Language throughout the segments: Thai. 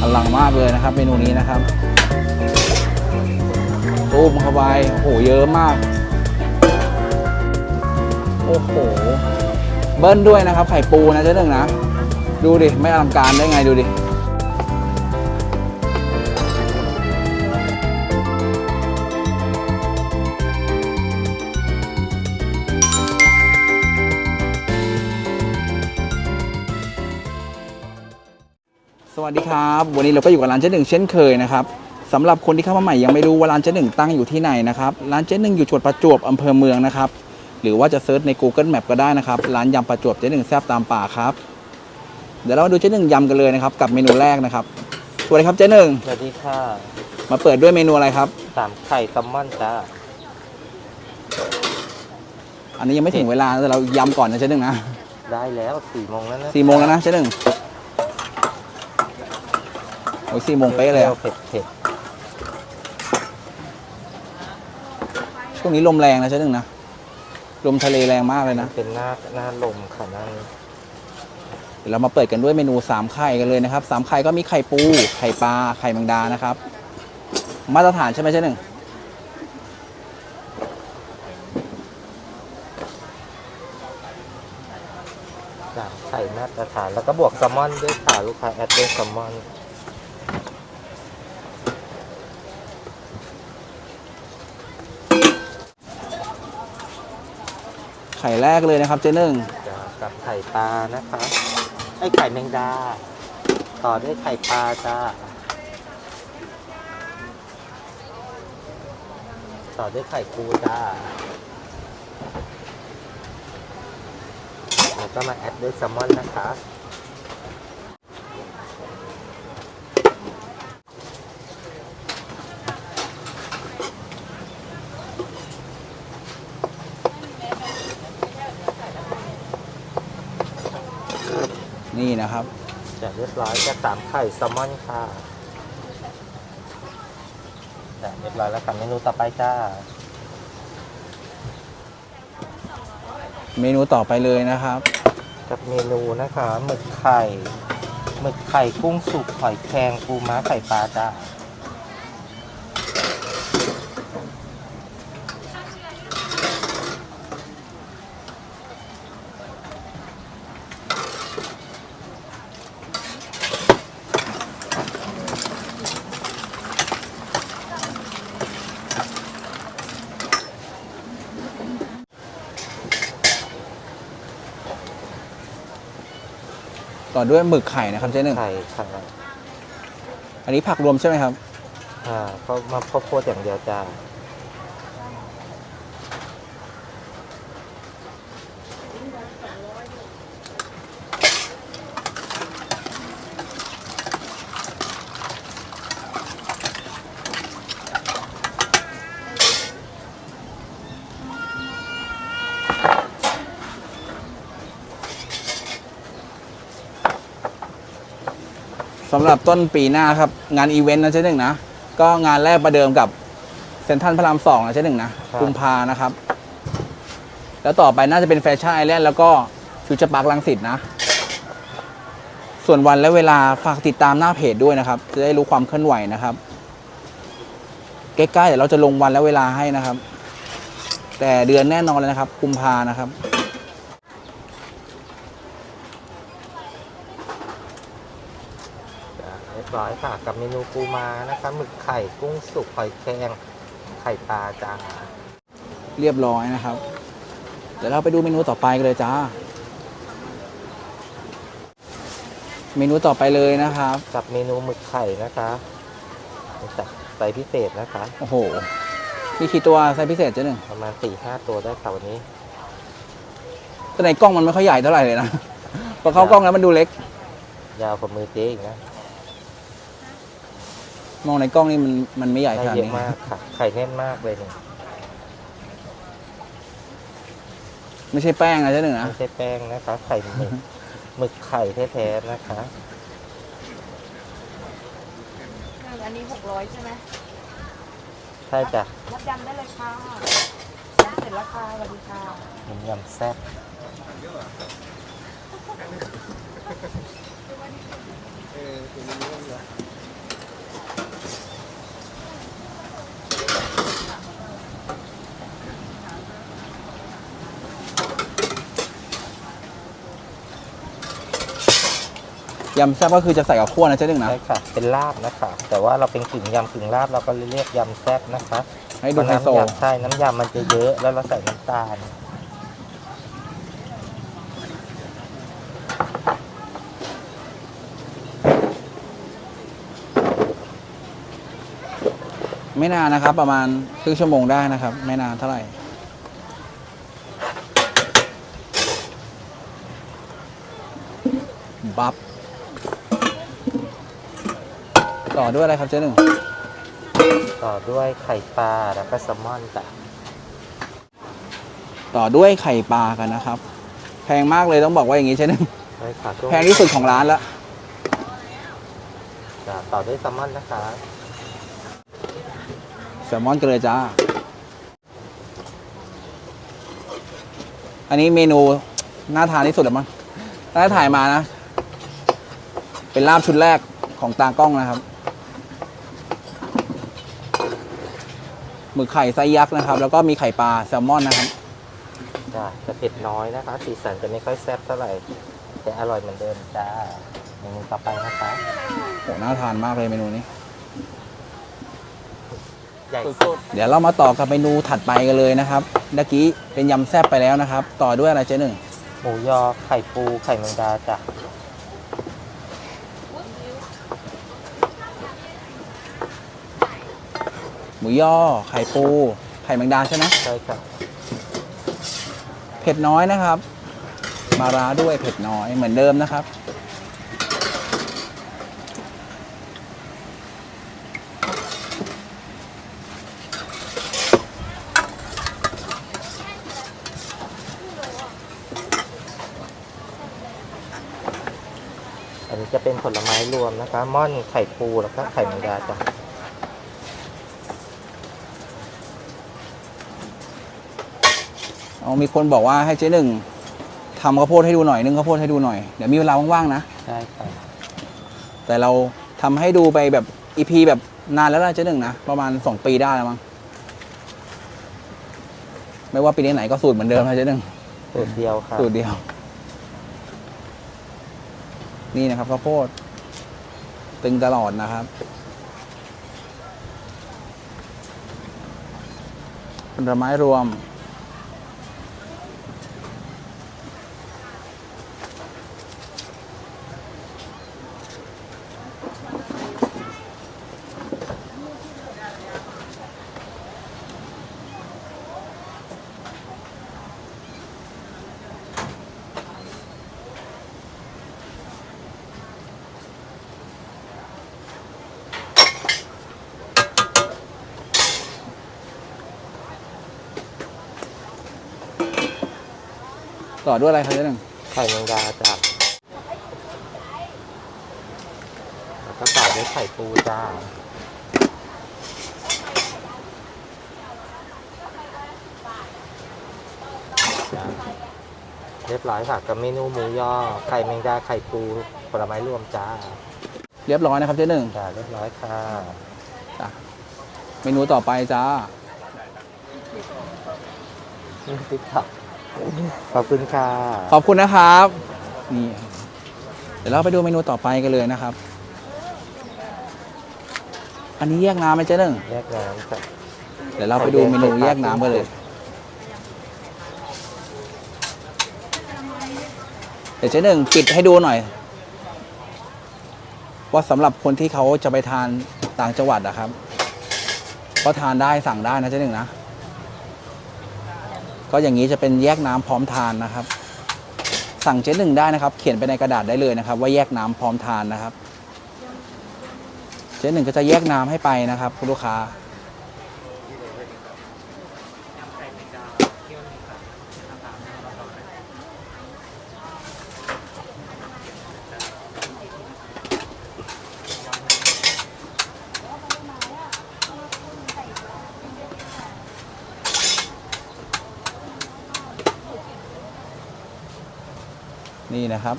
อลังมากเลยนะครับ เมนูนี้นะครับตูมเข้าไปโอ้โหเยอะมาก โอ้โห เบิ้ลด้วยนะครับ ไข่ปูนะเจ๊หนึ่งนะ ดูดิ ไม่อลังการได้ไงดูดิ วัสดีครับ วันนี้เราก็อยู่กับร้านเจ๊หนึ่งเช่นเคยนะครับสำหรับคนที่เข้ามาใหม่ยังไม่รู้ว่าร้านเจ๊หนึ่งตั้งอยู่ที่ไหนนะครับร้านเจ๊หนึ่งอยู่จังหวัดประจวบอำเภอเมืองนะครับหรือว่าจะเซิร์ชใน Google Map ก็ได้นะครับร้านยำประจวบเจ๊หนึ่งแซบตามป่าครับเดี๋ยวเรามาดูเจ๊หนึ่งยำกันเลยนะครับกับเมนูแรกนะครับสวัสดีครับเจ๊หนึ่งสวัสดีค่ะมาเปิดด้วยเมนูอะไรครับสามไข่แซัมมอนจ้าอันนี้ยังไม่ถึงเวลาแต่เรายำก่อนนะเจ๊หนึ่งนะได้แล้วสี่โมงแล้วนะสี่โมงแล้วนะเจ๊หนึ่ง โอ้ยสี่โมงเป๊ะเลยอะเผ็ดเผ็ดช่วงนี้ลมแรงนะเจ๊หนึ่งนะ ลมทะเลแรงมากเลยมันะนเป็นหน้าหน้าลมค่ะหนั่นเดี๋ยวเรามาเปิดกันด้วยเมนูสามไข่กันเลยนะครับสามไข่ก็มีไข่ปู ไข่ปลา ไข่แมงดานะครับ มาตรฐานใช่ไหมเจ๊หนึ่งสามไข่มาตรฐานแล้วก็บวกแซลมอนด้วยค่ะลูกค้าแอดด้วยแซลมอน ไข่แรกเลยนะครับเจ๊หนึ่งกับไข่ปลานะคะไอไข่แมงดา ต่อด้วยไข่ปลาจ้าต่อด้วยไข่ปูจ้าแล้วก็มาแอดด้วยแซลมอนนะคะ นี่นะครับจะเรียบร้อยจะสามไข่แซลมอนค่ะจะเรียบร้อยแล้วค่ะเมนูต่อไปจ้า เมนูต่อไปเลยนะครับ กับเมนูนะคะหมึกไข่หมึกไข่กุ้งสุกหอยแครงปูม้าไข่ปลาจ้า ต่อด้วยหมึกไข่นะครับเจ๊หนึ่งไข่ค่ะอันนี้ผักรวมใช่ไหมครับอ่าก็มาข้าวโพดอย่างเดียวจ้าำหรับต้นปีหน้าครับ งานอีเวนต์นะเจ๊หนึ่งนะ ก็งานแรกประเดิมกับเซ็นทรัลพระรามสองนะเจ๊หนึ่งนะกุมภานะครับ แล้วต่อไปน่าจะเป็นแฟชั่นไอแลนด์แล้วก็ฟิวเจอร์พาร์คลังสิตนะ ส่วนวันและเวลาฝากติดตามหน้าเพจด้วยนะครับ จะได้รู้ความเคลื่อนไหวนะครับ ใกล้ๆเดี๋ยวเราจะลงวันและเวลาให้นะครับ แต่เดือนแน่นอนเลยนะครับกุมภานะครับ จ้าเรียบร้อยค่ะ กับเมนูปูม้านะคะหมึกไข่กุ้งสุกหอยแครงไข่ปลาจ้าเรียบร้อยนะครับ เดี๋ยวเราไปดูเมนูต่อไปกันเลยจ้า เมนูต่อไปเลยนะครับ กับเมนูหมึกไข่นะคะจัดใส่พิเศษนะคะ โอ้โห มีกี่ตัวไซส์พิเศษเจ๊หนึ่งประมาณสี่ห้าตัวได้ค่ะวันนี้ แต่ในกล้องมันไม่ค่อยใหญ่เท่าไหร่เลยนะ พอเข้ากล้องแล้วมันดูเล็ก ยาวกว่ามือเจ๊อีกนะ มองในกล้องนี่มันมันไม่ใหญ่ได้ขนาดเยอะนี้มากค่ะ ไข่แน่นมากเลยเนี่ยไม่ใช่แป้งนะเจ๊หนึ่งนะ ไม่ใช่แป้งนะคะ ไข่หมึกหมึกไข่แท้ๆนะคะ อันนี้หกร้อยใช่ไหมใช่จ้ะรับยำได้เลยค่ะยำเสร็จแล้วค่ะสวัสดีค่ะยำยำแซ่บเยำแซ่บก็คือจะใส่กับขั้วนะเจ๊หนึ่งนะ ใช่ค่ะ เป็นลาบนะคะ แต่ว่าเราเป็นกึ่งยำกึ่งลาบเราก็เรียกยำแซ่บนะคะให้ดูน้ำยำใช่ น้ำยำมันจะเยอะ แล้วเราใส่น้ำตาล ไม่นานนะครับ ประมาณครึ่งชั่วโมงได้นะครับ ไม่นานเท่าไหร่บับต่อด้วยอะไรครับเจ๊หนึ่งต่อด้วยไข่ปลาแล้วก็แซลมอนจ้ะต่อด้วยไข่ปลากันนะครับ แพงมากเลยต้องบอกว่าอย่างนี้เจ๊หนึ่งใช่ค่ะช่วแพงที่สุดของร้านแล้วจ้ะต่อด้วยแซลมอนนะคะ แซลมอนกันเลยจ้า อันนี้เมนูน่าทานที่สุดแล้วมั้งถ้าถ่ายมานะ เป็นลาบชุดแรกของตากล้องนะครับหมึกไข่ไซส์ยักษ์นะครับ แล้วก็มีไข่ปลาแซลมอนนะครับจ้ะจะเผ็ดน้อยนะคะ สีสันจะไม่ค่อยแซ่บเท่าไหร่ แต่อร่อยเหมือนเดิมจ้าเมนูต่อไปนะคะโหน่าทานมากเลยเมนูนี้ ใหญ่สุด เดี๋ยวเรามาต่อกับเมนูถัดไปกันเลยนะครับเมื่อกี้เป็นยำแซ่บไปแล้วนะครับ ต่อด้วยอะไรเจ๊หนึ่งหมูยอไข่ปูไข่แมงดาจ้ะหมูยอไข่ปูไข่แมงดาใช่ไหมใช่ค่ะเผ็ดน้อยนะครับ มาร้าด้วยเผ็ดน้อยเหมือนเดิมนะครับ นนี้จะเป็นผลไม้รวมนะคะม่อนไข่ปูแล้วก็ไข่แมงดาจ้ะเอามีคนบอกว่าให้เจ๊หนึ่งทำข้าวโพดให้ดูหน่อยนึ่งข้าวโพดให้ดูหน่อยเดี๋ยวมีเวลาว่างๆนะ ใช่ค่ะแต่เราทำให้ดูไปแบบอีพีแบบนานแล้วนะเจ๊หนึ่งนะ ประมาณสองปีได้แล้วมั้งไม่ว่าปีนี้ไหนก็สูตรเหมือนเดิมนะเจ๊หนึ่งสูตรเดียวค่ะสูตรเดียว นี่นะครับข้าวโพดตึงตลอดนะครับผลไม้รวม ต่อด้วยอะไรครับเจ๊หนึ่งไข่แมงดาจ้ะแล้วก็ต่อด้วยไข่ปูจ้าจ้ะเรียบร้อยค่ะกับเมนูหมูยอไข่แมงดาไข่ปูผลไม้รวมจ้าเรียบร้อยนะครับเจ๊หนึ่งจ้าเรียบร้อยค่ะ จ้ะเมนูต่อไปจ้า ติ๊กต็อกขอบคุณค่ะขอบคุณนะครับนี่เดี๋ยวเราไปดูเมนูต่อไปกันเลยนะครับ อันนี้แยกน้ำไหมเจ๊หนึ่งแยกน้ำจ้ะเดี๋ยวเราไปดูเมนูแยกน้ำกันเลยเดี๋ยวเจ๊หนึ่งปิดให้ดูหน่อย ว่าสำหรับคนที่เขาจะไปทานต่างจังหวัดนะครับ ก็ทานได้สั่งได้นะเจ๊หนึ่งนะ ก็อย่างนี้จะเป็นแยกน้ำพร้อมทานนะครับ สั่งเจ๊หนึ่งได้นะครับ เขียนไปในกระดาษได้เลยนะครับ ว่าแยกน้ำพร้อมทานนะครับ เจ๊หนึ่งก็จะแยกน้ำให้ไปนะครับคุณลูกค้า นี่นะครับ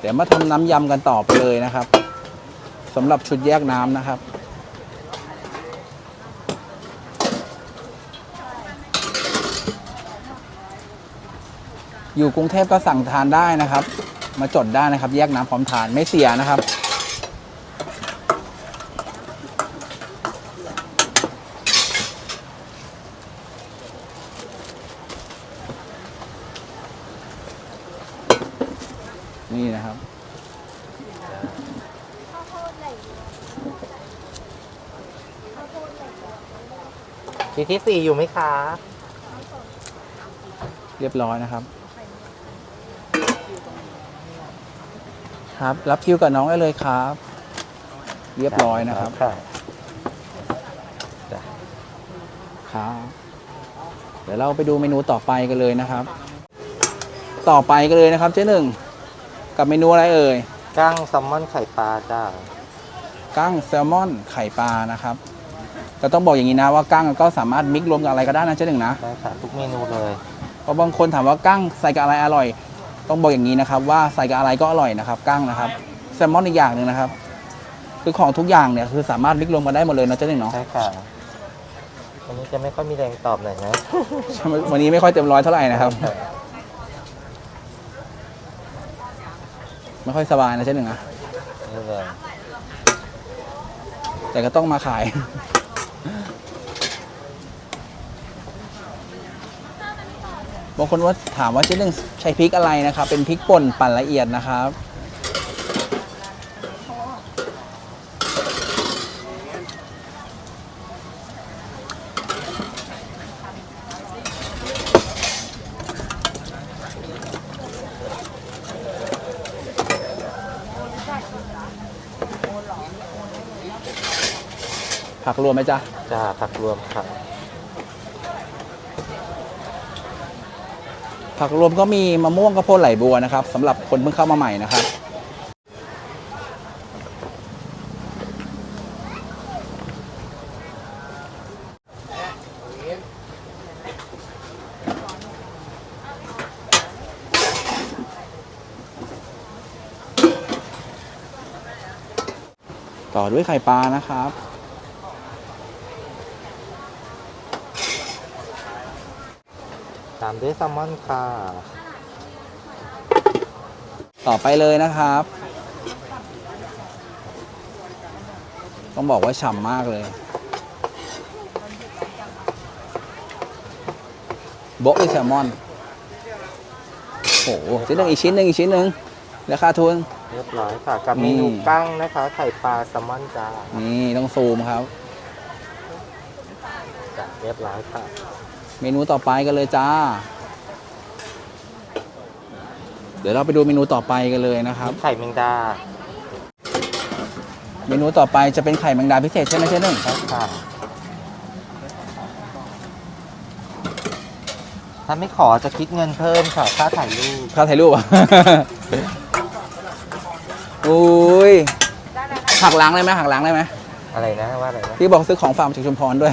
เดี๋ยวมาทำน้ำยำกันต่อไปเลยนะครับสำหรับชุดแยกน้ำนะครับ อยู่กรุงเทพก็สั่งทานได้นะครับ มาจดได้นะครับ แยกน้ำพร้อมทานไม่เสียนะครับ นี่นะครับคิวที่สี่อยู่ไหมคะ เรียบร้อยนะครับ ครับ รับคิวกับน้องได้เลยครับ เรียบร้อยนะครับค่ะครับ เดี๋ยวเราไปดูเมนูต่อไปกันเลยนะครับ ต่อไปกันเลยนะครับเจ๊หนึ่ง กับเมนูอะไรเอ่ยกั้งแซลมอนไข่ปลาจ้ากั้งแซลมอนไข่ปลานะครับก็ต้องบอกอย่างนี้นะว่ากั้งก็สามารถมิกซ์รวมกับอะไรก็ได้นะเจ๊หนึ่งนะได้ค่ะทุกเมนูเลยเพราะบางคนถามว่ากั้งใส่กับอะไรอร่อย ต้องบอกอย่างนี้นะครับ ว่าใส่กับอะไรก็อร่อยนะครับกั้งนะครับแซลมอนอีกอย่างหนึ่งนะครับคือของทุกอย่างเนี่ยคือสามารถมิกซ์รวมกันได้หมดเลยนะเจ๊หนึ่งเนาะใช่ค่ะวันนี้จะไม่ค่อยมีแรงตอบหน่อยนะวันนี้ไม่ค่อยเต็มร้อยเท่าไหร่นะครับ ไม่ค่อยสบายนะเจ๊หนึ่งนะนี่เลยแต่ก็ต้องมาขาย บางคนว่าถามว่าเจ๊หนึ่งใช้พริกอะไรนะครับ เป็นพริกป่นปั่นละเอียดนะครับ รวมไหมจ๊ะจ้าผักรวมค่ะผักรวมก็มีมะม่วงข้าวโพดไหลบัวนะครับสำหรับคนเพิ่งเข้ามาใหม่นะครับ ต่อด้วยไข่ปลานะครับามด้วยแซลมอนค่ะ ต่อไปเลยนะครับ ต้องบอกว่าฉ่ำมากเลย โบะด้วยแซลมอน โอ้โหชิ้นหนึ่งอีกชิ้นหนึ่งอีกชิ้นหนึ่งราคาทุน เรียบร้อยค่ะ กับนี่เมนูกั้งนะคะ ไข่ปลาแซลมอนจ้านี่ต้องซูมครับจ้าเรียบร้อยค่ะ เมนูต่อไปกันเลยจ้า เดี๋ยวเราไปดูเมนูต่อไปกันเลยนะครับ ไข่แมงดาเมนูต่อไปจะเป็นไข่แมงดาพิเศษใช่ไหมเจ๊หนึ่งใช่ค่ะถ้าไม่ขอจะคิดเงินเพิ่มค่ะค่าถ่ายรูปค่าถ่ายรูปอะ อุ้ยหักล้างได้ไหมหักล้างได้ไหมอะไรนะว่าอะไรนะ พี่บอกซื้อของฝากมาจากชุมพรด้วย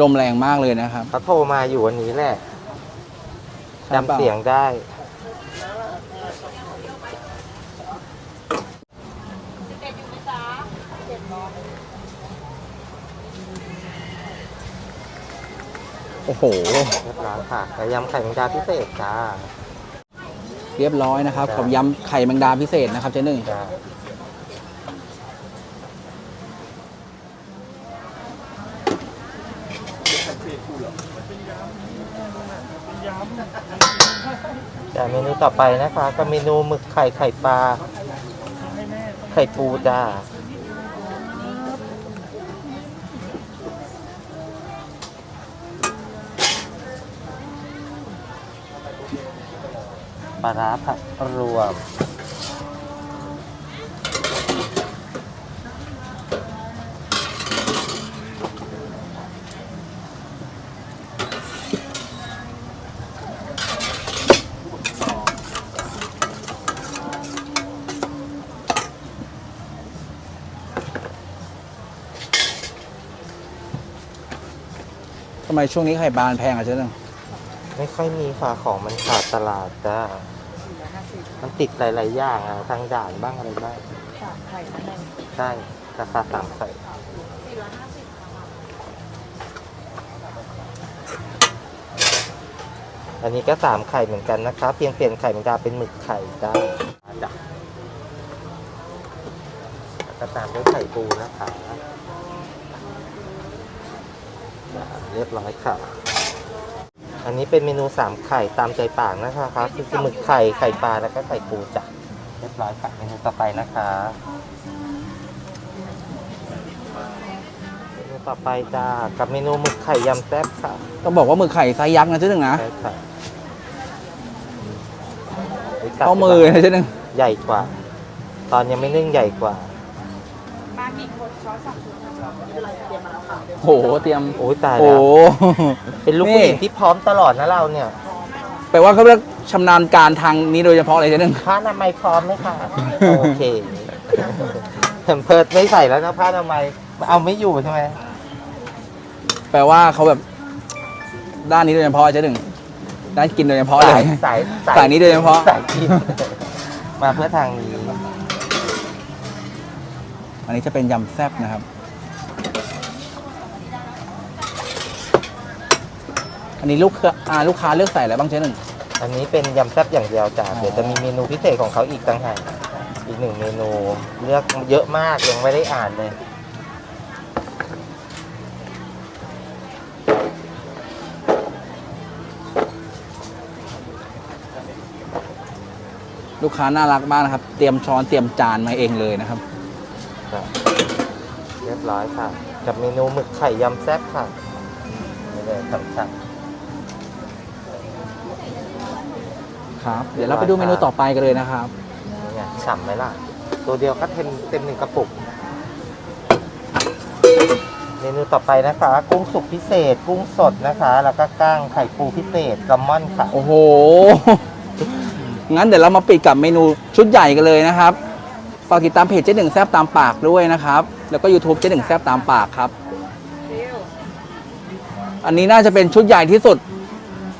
ลมแรงมากเลยนะครับ เขาโทรมาอยู่วันนี้แหละใช่เปล่าจำเสียงได้ โอ้โห เรียบร้อยค่ะแต่ยำไข่แมงดาพิเศษจ้าเรียบร้อยนะครับจ้ะกับยำไข่แมงดาพิเศษนะครับเจ๊หนึ่ง จ้า แต่เมนูต่อไปนะคะ ก็เมนูหมึกไข่ไข่ปลา ไข่ปูจ้าปลาร้าผัดรวม ทำไมช่วงนี้ไข่ปลาแพงอะเจ๊หนึ่งไม่ค่อยมีค่ะของมันขาดตลาดจ้ามันติดหลาย ๆ อย่างอะทางด่านบ้างอะไรบ้างไข่นั่นเองใช่ราคาสามใส่อันนี้ก็สามไข่เหมือนกันนะคะเพียงเปลี่ยนไข่เป็นดาเป็นหมึกไข่จ้าจ้ะก็ตามด้วยไข่ปูนะคะ เรียบร้อยค่ะ อันนี้เป็นเมนูสามไข่ตามใจปากนะคะครับคือหมึกไข่ไข่ปลาแล้วก็ไข่ปูจ้ะเรียบร้อยค่ะเมนูต่อไปนะคะเมนูต่อไปจ้ากับเมนูหมึกไข่ยำแซ่บค่ะต้องบอกว่าหมึกไข่ไซส์ยักษ์นะเจ๊หนึ่งนะใช่ค่ะเข้ามือนะเจ๊หนึ่งใหญ่กว่า ตอนยังไม่นึ่งใหญ่กว่า มากี่คนช้อนสองชุด นะเตรียมมาแล้วค่ะโหเตรียมโอ้ยตายโอ้ แล้ว เป็นลูกผู้หญิงที่พร้อมตลอดนะเราเนี่ยแปลว่าเขาเรียกชำนาญการทางนี้โดยเฉพาะเลยเจ๊หนึ่งผ้าอนามัยพร้อมไหมคะโอเคเพิร์ดไม่ใส่แล้วนะผ้าอนามัยเอาไม่อยู่ใช่ไหมแปลว่าเขาแบบด้านนี้โดยเฉพาะเจ๊หนึ่งด้านกินโดยเฉพาะเลย สายสายนี้โดยเฉพาะ สายกินมาเพื่อทางนี้อันนี้จะเป็นยำแซ่บนะครับ อันนี้ลูกค้าอ่าลูกค้าเลือกใส่อะไรบ้างเจ๊หนึ่ง อันนี้เป็นยำแซ่บอย่างเดียวจ้ะเดี๋ยวจะมีเมนูพิเศษของเขาอีกต่างหากอีกหนึ่งเมนูเลือกเยอะมากยังไม่ได้อ่านเลยลูกค้าน่ารักมากนะครับ เตรียมช้อนเตรียมจานมาเองเลยนะครับครับเรียบร้อยค่ะ กับเมนูหมึกไข่ยำแซ่บค่ะนี่เลยสำคั ครับ เดี๋ยวเราไปดูเมนูต่อไปกันเลยนะครับนี่ไงฉ่ำไหมล่ะ ตัวเดียวก็เต็มเต็มหนึ่งกระปุก เมนูต่อไปนะคะ กุ้งสุกพิเศษ กุ้งสดนะคะ แล้วก็ก้างไข่ปูพิเศษแซลมอนค่ะ โอ้โห งั้นเดี๋ยวเรามาปิดกับเมนูชุดใหญ่กันเลยนะครับ ฝากติดตามเพจเจ๊หนึ่งแซบตามปากด้วยนะครับ แล้วก็ YouTube เจ๊หนึ่งแซบตามปากครับเร็วอันนี้น่าจะเป็นชุดใหญ่ที่สุด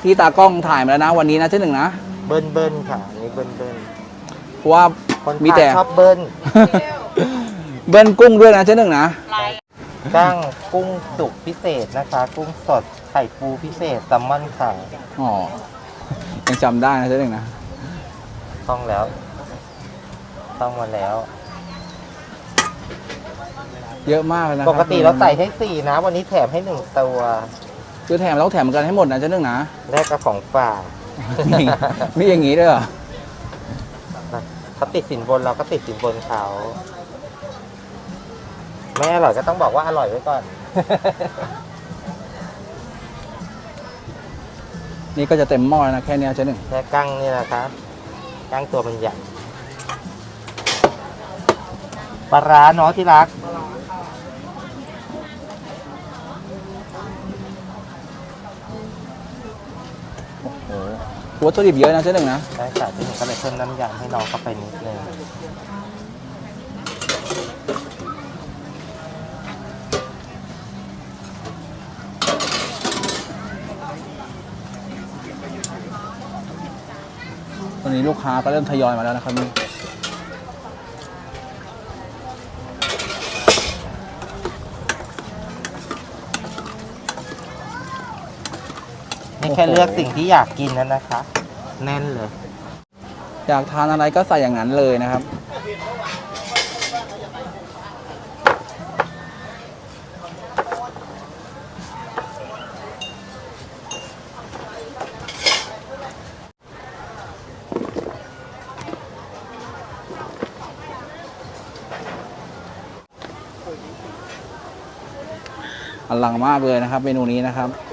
ที่ตากล้องถ่ายมาแล้วนะ วันนี้นะเจ๊หนึ่งนะ เบิ้ลเบิ้ลค่ะอันนี่เบิ้ลเบิ้ลเพราะว่า คนมีทานแต่ชอบเบิ้ลเร็วเบิ้ลกุ้งด้วยนะเจ๊หนึ่งนะลายก้างกุ้งสุกพิเศษนะคะ กุ้งสดไข่ปูพิเศษแซลมอนค่ะอ๋อ ยังจำได้นะเจ๊หนึ่งนะ ต้องแล้ว ต้องมาแล้ว เยอะมากเลยนะคปบกติเราใส่ให้สี่นะ วันนี้แถมให้หนึ่งตัว คือแถมแล้วแถมกันให้หมดนะเจ๊หนึ่งนะ แลกกับของฝาก มีมีอย่างนี้ด้วยเหรอเขาติดสินบนเราก็ติดสินบนเขาไม่อร่อยก็ต้องบอกว่าอร่อยไว้ก่อน นี่ก็จะเต็มหม้อแล้วนะแค่เนี้ยเจ๊หนึ่งแค่กั้งนี่นะครับกั้งตัวมันใหญ่ปลาร้าเนาะที่รัก วัตถุดิบเยอะนะเจ๊หนึ่งนะได้ค่ะที่หนึ่งก็เลยเพิ่มน้ำยำให้น้องเข้าไปนิดนึงตอนนี้ลูกค้าก็เริ่มทยอยมาแล้วนะครับนี่ ค่เลือกสิ่งที่อยากกินนั่นนะคะ แน่นเลย อยากทานอะไรก็ใส่อย่างนั้นเลยนะครับ อลังมากเลยนะครับ เมนูนี้นะครับ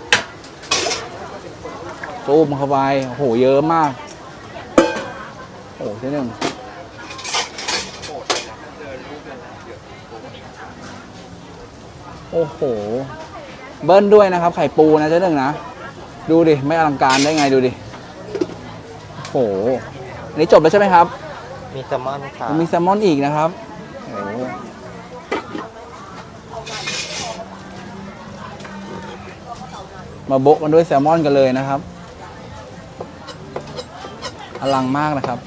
ตู้มเข้าไปโอ้โหเยอะมาก โอ้โหเจ๊หนึ่งโอ้โห เบิ้ลด้วยนะครับ ไข่ปูนะเจ๊หนึ่งนะ ดูดิ ไม่อลังการได้ไงดูดิ โอ้โหอันนี้จบแล้วใช่ไหมครับ มีแซลมอนค่ะยังมีแซลมอนอีกนะครับโอ้มาโบะกันด้วยแซลมอนกันเลยนะครับ อลังมากนะครับ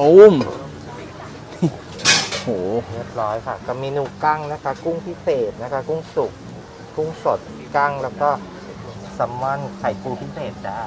ตูมโหเรียบร้อยค่ะกับเมนูกั้งนะคะ กุ้งพิเศษนะคะ กุ้งสุก กุ้งสด กั้งแล้วก็แซลมอนไข่ปูพิเศษจ้า